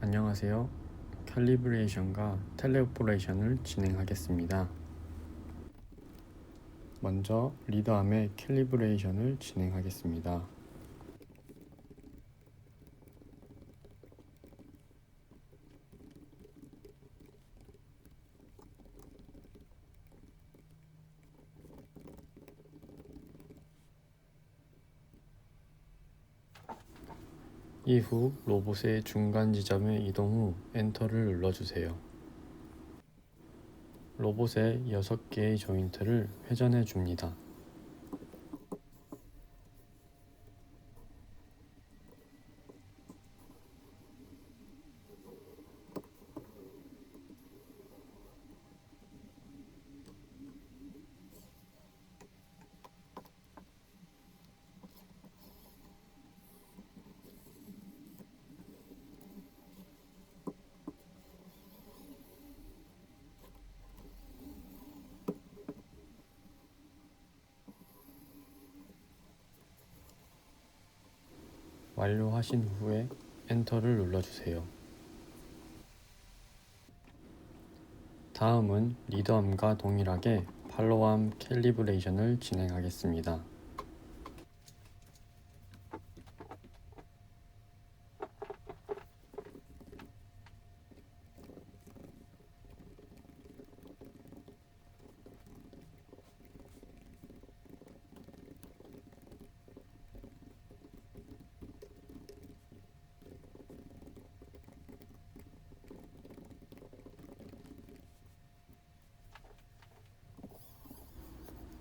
안녕하세요. 캘리브레이션과 텔레오퍼레이션을 진행하겠습니다. 먼저 리더암의 캘리브레이션을 진행하겠습니다. 이후 로봇의 중간 지점에 이동 후 엔터를 눌러주세요. 로봇의 6개의 조인트를 회전해 줍니다. 완료하신 후에 엔터를 눌러주세요. 다음은 리더암과 동일하게 팔로암 캘리브레이션을 진행하겠습니다.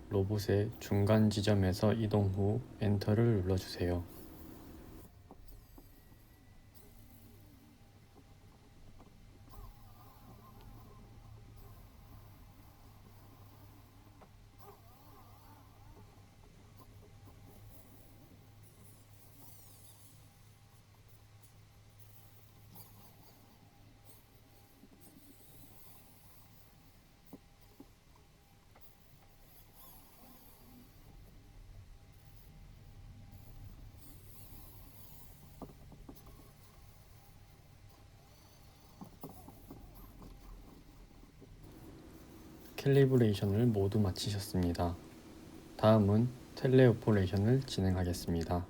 로봇의 중간 지점에서 이동 후 엔터를 눌러주세요. 캘리브레이션을 모두 마치셨습니다. 다음은 텔레오퍼레이션을 진행하겠습니다.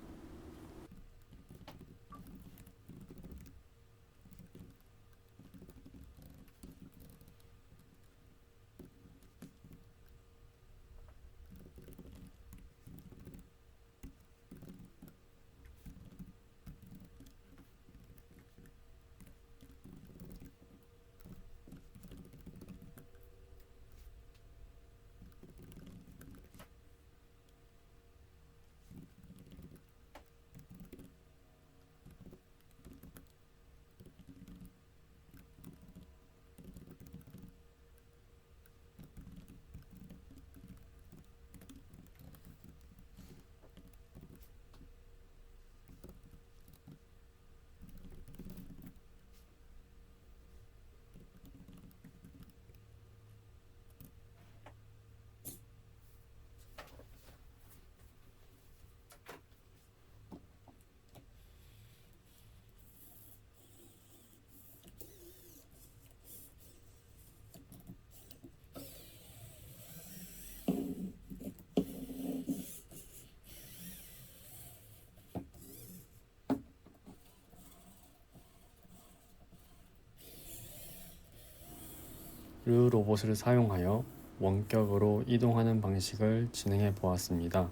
르 로봇을 사용하여 원격으로 이동하는 방식을 진행해 보았습니다.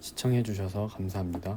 시청해 주셔서 감사합니다.